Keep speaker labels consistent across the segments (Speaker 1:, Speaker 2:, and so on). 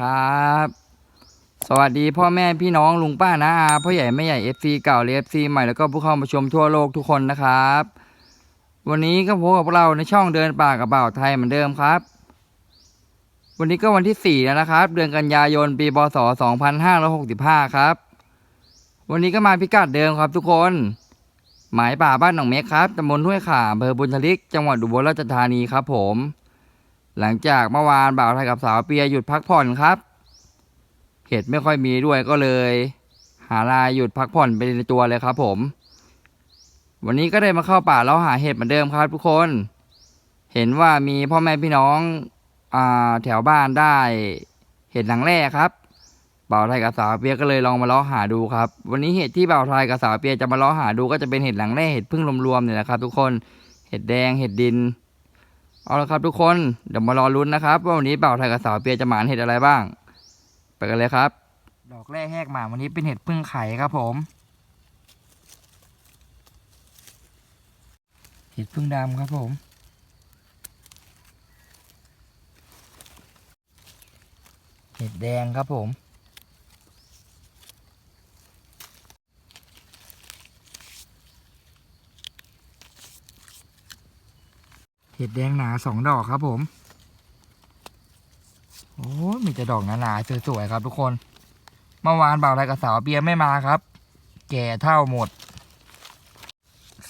Speaker 1: สดีครับ สวัสดีพ่อแม่พี่น้องลุงป้าน้าอาพ่อใหญ่แม่ใหญ่เอฟซีเก่าเอฟซีใหม่แล้วก็ผู้เข้ามาชมทั่วโลกทุกคนนะครับ วันนี้ก็พบกับพวกเราในช่องเดินป่ากับบ่าวไทยเหมือนเดิมครับ วันนี้ก็วันที่4แล้วนะครับ เดือนกันยายนปีพศ2565ครับ วันนี้ก็มาพิกัดเดิมครับทุกคน หมายป่าบ้านหนองเม็กครับตำบลห้วยขาอำเภอบุญทลิก จังหวัดอุบลราชธานีครับผม หลังจากเมื่อวานบ่าวไทยกับสาวเปียหยุดพักผ่อนครับเห็ดไม่ค่อยมีด้วยก็เลย หาลายหยุดพักผ่อนไปในตัวเลยครับ ผม วันนี้ก็ได้มาเข้าป่าแล้วหาเห็ดเหมือนเดิมครับ ทุกคน เห็นว่ามีพ่อแม่พี่น้องอ่าแถวบ้านได้ เห็ดหลังแรกครับบ่าวไทยกับสาวเปียก็เลยลองมาล้อหาดูครับ วันนี้เห็ดที่บ่าวไทยกับสาวเปียจะมาล้อหาดูก็จะเป็นเห็ดหลังแรกเห็ดพึ่งรวมๆเนี่ยนะครับ ทุกคน เห็ดแดงเห็ดดิน เอาละครับทุกคนเดี๋ยวมารอลุ้นนะครับ ว่าวันนี้เบ่าไทยกับสาวเปียจะหมานเห็ดอะไรบ้าง ไปกันเลยครับ ดอกแรกแหกหมาวันนี้เป็นเห็ดพึ่งไข่ครับผม เห็ดพึ่งดำครับผม เห็ดแดงครับผม ห็ดแดงหนาสองดอกครับผมโอ้มีแต่ดอกหนาๆสวยๆครับทุกคนเมื่อวานบ่าวไรกับสาวเบียร์ไม่มาครับ แก่เท่าหมด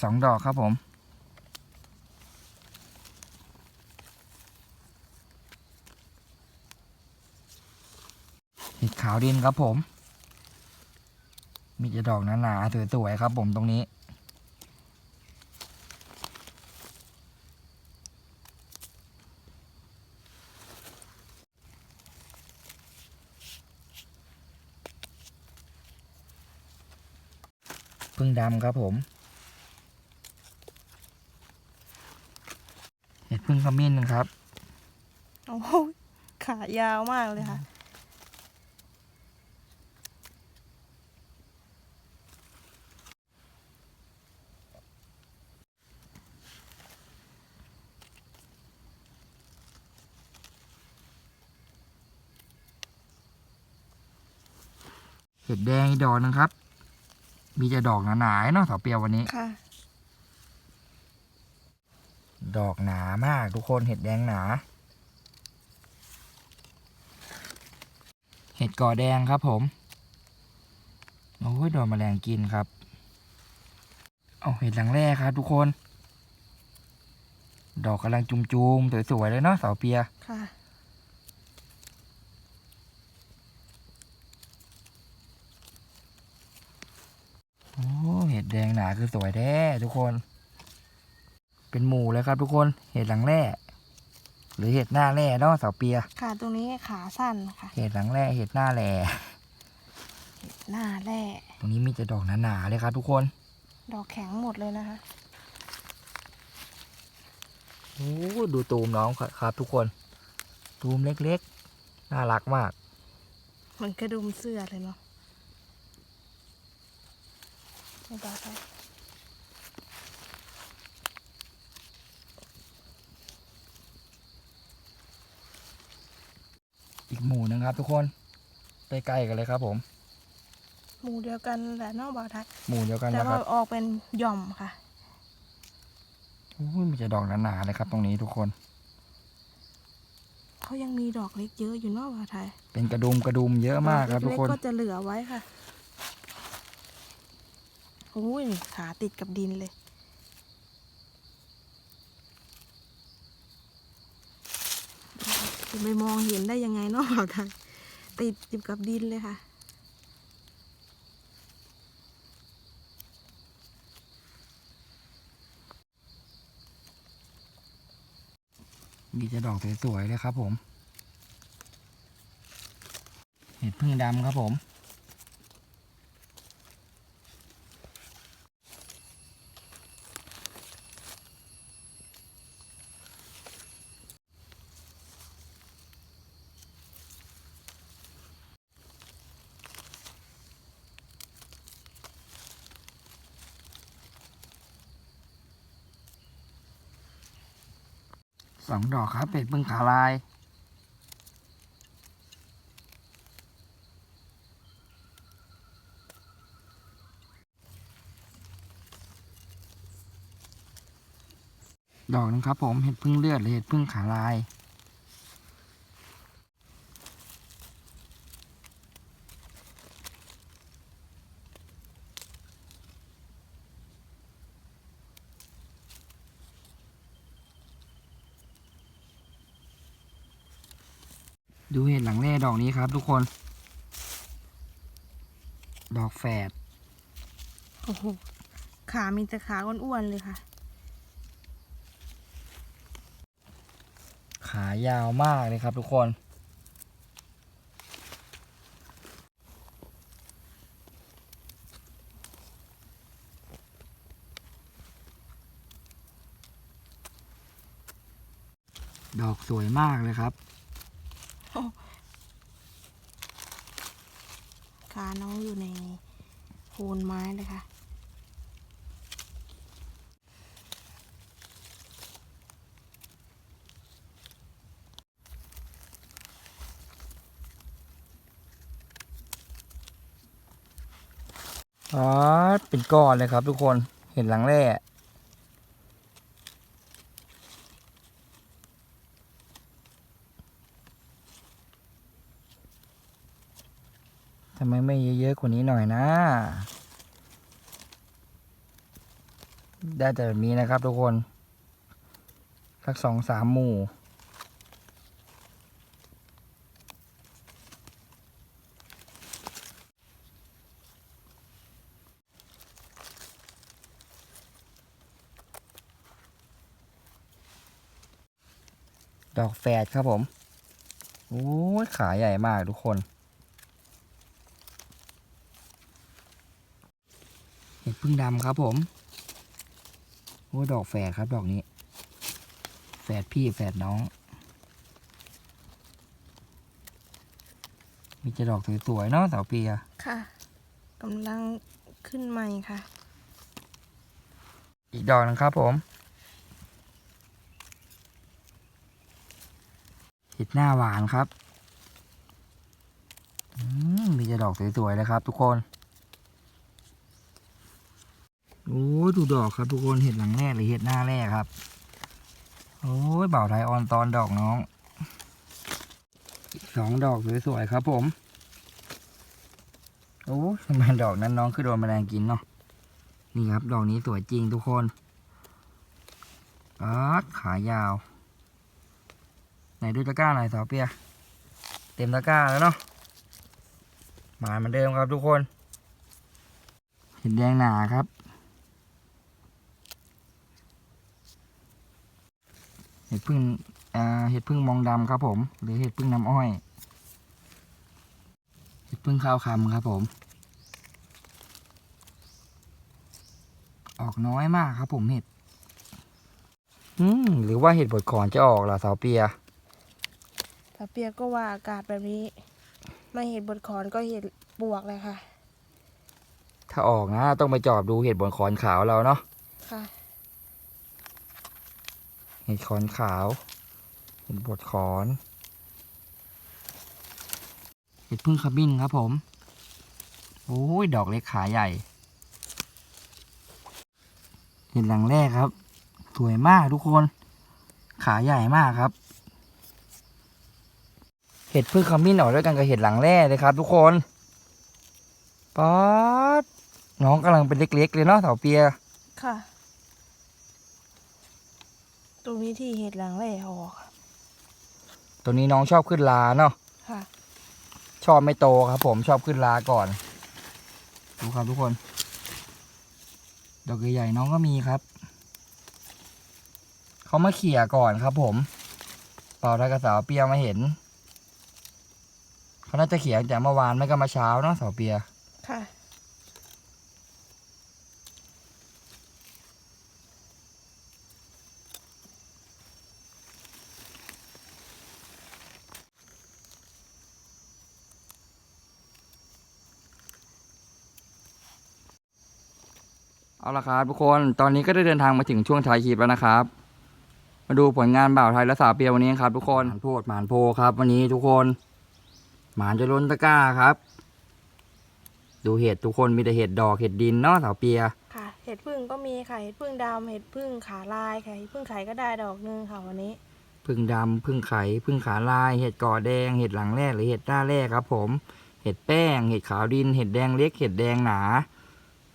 Speaker 1: สองดอกครับผมเห็ดขาวดินครับผม มีแต่ดอกหนาๆสวยๆครับผมตรงนี้ ดำครับผมเห็ดพึ่งขมิ้นครับ
Speaker 2: โอ้โหขายาวมากเลยค่ะ
Speaker 1: เห็ดแดงอีกดอกหนึงครับ มีแต่ดอกหนาๆเนาะสาวเปียววันนี้
Speaker 2: ค่ะ
Speaker 1: ดอกหนามาก ทุกคนเห็ดแดงหนา เห็ดก่อแดงครับผม โอ้ยโดนแมลงกินครับ เอาเห็ดหลังแรกครับทุกคน ดอกกำลังจุมๆสวยๆเลยเนาะสาวเปีย
Speaker 2: ค่ะ
Speaker 1: โอ้เห็ด แดงหนาคือสวยแท้ทุกคน เป็นหมู่เลยครับทุกคนเห็ดหลังแร่หรือเห็ดหน้าแร่เนาะสาวเปีย
Speaker 2: ค่ะ ตรงนี้ขาสั้นค่ะ
Speaker 1: เห็ดหลังแร่เห็ดหน้าแร่
Speaker 2: หน้าแร่
Speaker 1: ตรงนี้มีแต่ดอกหนาๆเลยครับทุกคน
Speaker 2: ดอกแข็งหมดเลยนะคะ
Speaker 1: โอ้ดูตูมน้องครับทุกคน ตูมเล็กๆ น่ารักมาก
Speaker 2: เหมันกระดุมเสื้อเลยเนาะ ไม่ได้ค่ะ
Speaker 1: อีกหมู่หนึงครับทุกคนใกล้ๆกันเลยครับผม
Speaker 2: หมู่เดียวกันแหละเนอกบาวไทย
Speaker 1: หมู่เดียวกัน
Speaker 2: แต่
Speaker 1: นะค
Speaker 2: ว่า
Speaker 1: รับ
Speaker 2: ออกเป็นหย่อมค่ะ
Speaker 1: โอ้ยมีแต่ดอกหนาๆเลยครับ ตรงนี้ทุกคน
Speaker 2: เขายังมีดอกเล็กเยอะอยู่เนอกบาวไทย
Speaker 1: เป็นกระดุมกระดุมเยอะมากครับ
Speaker 2: ด
Speaker 1: ทุก
Speaker 2: เล็
Speaker 1: คน
Speaker 2: ๆก็จะเหลือไว้ค่ะโอ้ยขาติดกับดินเลย จะไปมองเห็นได้ยังไงเนอกบาวไทยติดอยู่กับดินเลยค่ะ
Speaker 1: มีแต่ดอกสวยๆเลยครับผม เห็ดพึ่งดำครับผม สองดอกครับเป็ดบึงขาลาย ดอกนึงครับผมเห็ดพึ่งเลือดหรือเห็ดพึ่งขาลาย ดูเห็ดหลังแร่ดอกนี้ครับ ทุกคน ดอกแฝด
Speaker 2: โอ้โหขามีแต่ขาอ้วนๆเลยค่ะ
Speaker 1: ขายาวมากเลยครับ ทุกคน ดอกสวยมากเลยครับ
Speaker 2: ขาน้องอยู่ในโคนไม้เลยค่ะ
Speaker 1: อ๋อเป็นก้อนเลยครับทุกคนเห็นหลังแร่ ทำไมไม่เยอะๆกว่านี้หน่อยนะ ได้แต่แบบนี้นะครับทุกคนสักสองสามหมู่ ดอกแฝดครับผม โอ้ยขาใหญ่มากทุกคน เห็ด พึ่งดำครับผมโอ้ยดอกแฝดครับดอกนี้ แฝดพี่แฝดน้อง มีจะดอกสวยๆเนาะสาวเปีย
Speaker 2: ค่ะกำลังขึ้นใหม่ค่ะ
Speaker 1: อีกดอกหนึงครับผมเห็ดหน้าหวานครับอืมมีแต่ดอกสวยๆเลยครับทุกคน โอ้ยดูดอกครับทุกคนเห็ดหลังแรกหรือเห็ดหน้าแรกครับ โอ้ยเบาไทยออนตอนดอกน้องสองดอกสวยๆครับผม โอ้ทำไมดอกนั้นน้องคือโดนแมลงกินเนาะนี่ครับ ดอกนี้สวยจริงทุกคนอาขายาว ไหนดูตะกร้าหน่อยสาวเปีย เต็มตะกร้าแล้วเนาะหมาเหมือนเดิมครับทุกคน เห็ดแดงหนาครับ เห็ด พึ่งอ่าเห็ดพึ่งมองดำครับผม หรือเห็ดพึ่งน้ำอ้อย เห็ดพึ่งข้าวคำครับผม ออกน้อยมากครับผมเห็ด อืมหรือว่าเห็ดบดขอนจะออกล่ะสาวเปีย
Speaker 2: แต่เปียก็ว่าอากาศแบบนี้ ไม่เห็นบทขอนก็เห็นปวกเลยค่ะ
Speaker 1: ถ้าออกนะ ต้องไปจอบดูเห็ดบนขอนขาวเราเนาะ
Speaker 2: ค่ะ
Speaker 1: เห็ดขอนขาวเห็ดบดขอน เห็ดพึ่งขมิ้นครับผม โอ้ย ดอกเล็กขาใหญ่ เห็ดหลังแรกครับ สวยมากทุกคน ขาใหญ่มากครับ เห็ดพึ่งขมิ้นออกด้วยกันกับเห็ดหลังแร่เลยครับ ทุกคนป๊าดน้องกำลังเป็นเล็กๆเลยเนาะเถาเปีย
Speaker 2: ค่ะ รงนี้ที่เห็ดหลังแร่ออก
Speaker 1: ตัวนี้น้องชอบขึ้นลาเนาะ
Speaker 2: ค่ะ
Speaker 1: ชอบไม่โตครับผมชอบขึ้นลาก่อน ดูครับทุกคน ดอกใหญ่ๆน้องก็มีครับ เขามาเขี่ยก่อนครับผม เป่าทากระสาวเปียมาเห็น เขาน่าจะเขี่ยตั้งแต่เมื่อวานไม่ก็มาเช้าเนาะสาวเปีย
Speaker 2: ค่ะ
Speaker 1: เอาละครับทุกคน ตอนนี้ก็ได้เดินทางมาถึงช่วงท้ายคลิปแล้วนะครับ มาดูผลงานบ่าวไทยและสาวเปียวันนี้ครับ ทุกคนหมานโพดหมานโพครับ วันนี้ทุกคน หมานจะล้นตะกร้าครับ ดูเห็ดทุกคนมีแต่เห็ดดอกเห็ดดินเนาะสาวเปีย
Speaker 2: ค่ะ เห็ห็ดพึ่งก็มีค่ะ เห็ดพึ่งดำเห็ดพึ่งขาลายค่ะเห็ดพึ่งไข่ก็ได้ดอกหนึงค่ะวันนี้
Speaker 1: พึ่งดำพึ่งไข่พึ่งขาลาย เห็ดก่อแดง เห็ดหลังแรกหรือเห็ดหน้าแรกครับ ผม เห็ดแป้ง เห็ดขาวดิน เห็ดแดงเล็ก เห็ดแดงหนา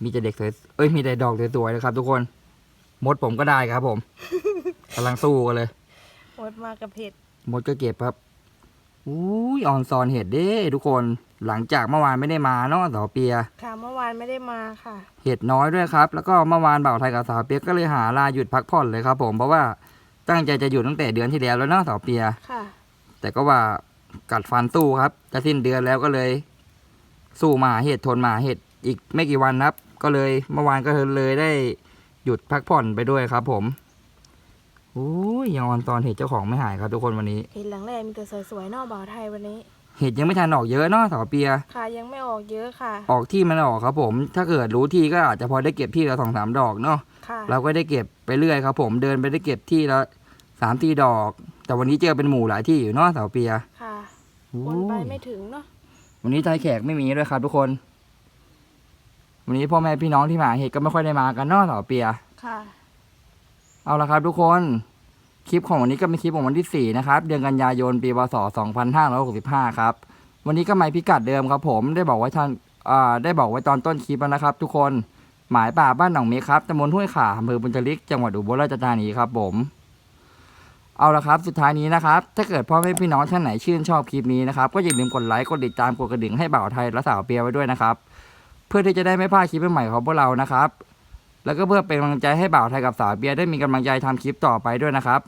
Speaker 1: มีแต่เด็กสวยเอ้ยมีแต่ดอกสวยๆเลยครับ ทุกคนมดผมก็ได้ครับ ผมกำลังสู้กันเลย
Speaker 2: หมดมากับเห็ด
Speaker 1: มดก็เก็บครับอุ้ยออนซอนเห็ดเด้ ทุกคนหลังจากเมื่อวานไม่ได้มาเนาะสาวเปีย
Speaker 2: ค่ะเมื่อวานไม่ได้มาค่ะ
Speaker 1: เห็ดน้อยด้วยครับ แล้วก็เมื่อวานบ่าวไทยกับสาวเปียก็เลยหาลาหยุดพักผ่อนเลยครับผมเพราะว่าตั้งใจจะหยุดตั้งแต่เดือนที่แล้วแล้วเนาะสาวเปีย
Speaker 2: ค่ะ
Speaker 1: แต่ก็ว่ากัดฟันสู้ครับจะสิ้นเดือนแล้วก็เลย สู้มาหาเห็ดทนมาหาเห็ดอีกไม่กี่วันครับ ก็เลยเมื่อวานก็เลยได้หยุดพักผ่อนไปด้วยครับ ผมอุ้ยยังออนตอนเห็ดเจ้าของไม่หายครับทุกคนวันนี้
Speaker 2: เห็ดหลังแรกมีแต่สวยๆนอกบ่าวไทยวันนี้
Speaker 1: เห็ดยังไม่ทันออกเยอะเนาะสาวเปีย
Speaker 2: ค่ะ ยังไม่ออกเยอะค่ะ
Speaker 1: ออกที่มันออกครับ ผม ถ้าเกิดรู้ที่ก็อาจจะพอได้เก็บที่ละสองสามดอกเนาะ
Speaker 2: ค่ะ
Speaker 1: เราก็ได้เก็บไปเรื่อยครับ ผมเดินไปได้เก็บที่ละสามสี่ดอก แต่วันนี้เจอเป็นหมู่หลายที่อยู่เนาะสาวเปีย
Speaker 2: ค่ะ
Speaker 1: โอ้
Speaker 2: วนไป
Speaker 1: ย
Speaker 2: ไม่ถึงเนาะ
Speaker 1: วันนี้ไทยแขกไม่มีด้วยครับทุกคน วันนี้พ่อแม่พี่น้องที่มาเห็ดก็ไม่ค่อยได้มากันเนาะสาวเปีย
Speaker 2: ค่ะ
Speaker 1: เอาละครับทุกคน คลิปของวันนี้ก็เป็นคลิปของวันที่สี่นะครับ เดือนกันยายนปีพศสองพันห้าร้อยหกสิบห้าครับ วันนี้ก็หมายพิกัดเดิมครับ ผมได้บอกไว้ท่านอ่าได้บอกไว้ตอนต้นคลิปแล้วนะครับ ทุกคนหมายป่าบ้านหนองเมฆครับตำบลห้วยขาอำเภอบุญจริกจังหวัดอุบลราชธานีครับผม เอาละครับสุดท้ายนี้นะครับ ถ้าเกิดพ่อแม่พี่น้องท่านไหนชื่นชอบคลิปนี้นะครับ ก็อย่าลืมกดไลค์กดติดตามกดกระดิ่งให้บ่าวไทยและสาวเปียไว้ด้วยนะครับ เพื่อที่จะได้ไม่พลาดคลิปใหม่ๆของพวกเรานะครับ แล้วก็เพื่อเป็นกำลังใจให้บ่าวไทยกับสาวเบียได้มีกำลังใจทำคลิปต่อไปด้วยนะครับ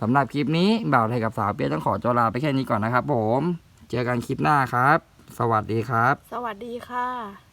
Speaker 1: สำหรับคลิปนี้บ่าวไทยกับสาวเปียต้องขอจลาไปแค่นี้ก่อนนะครับผม เจอกันคลิปหน้าครับ สวัสดีครับ
Speaker 2: สวัสดีค่ะ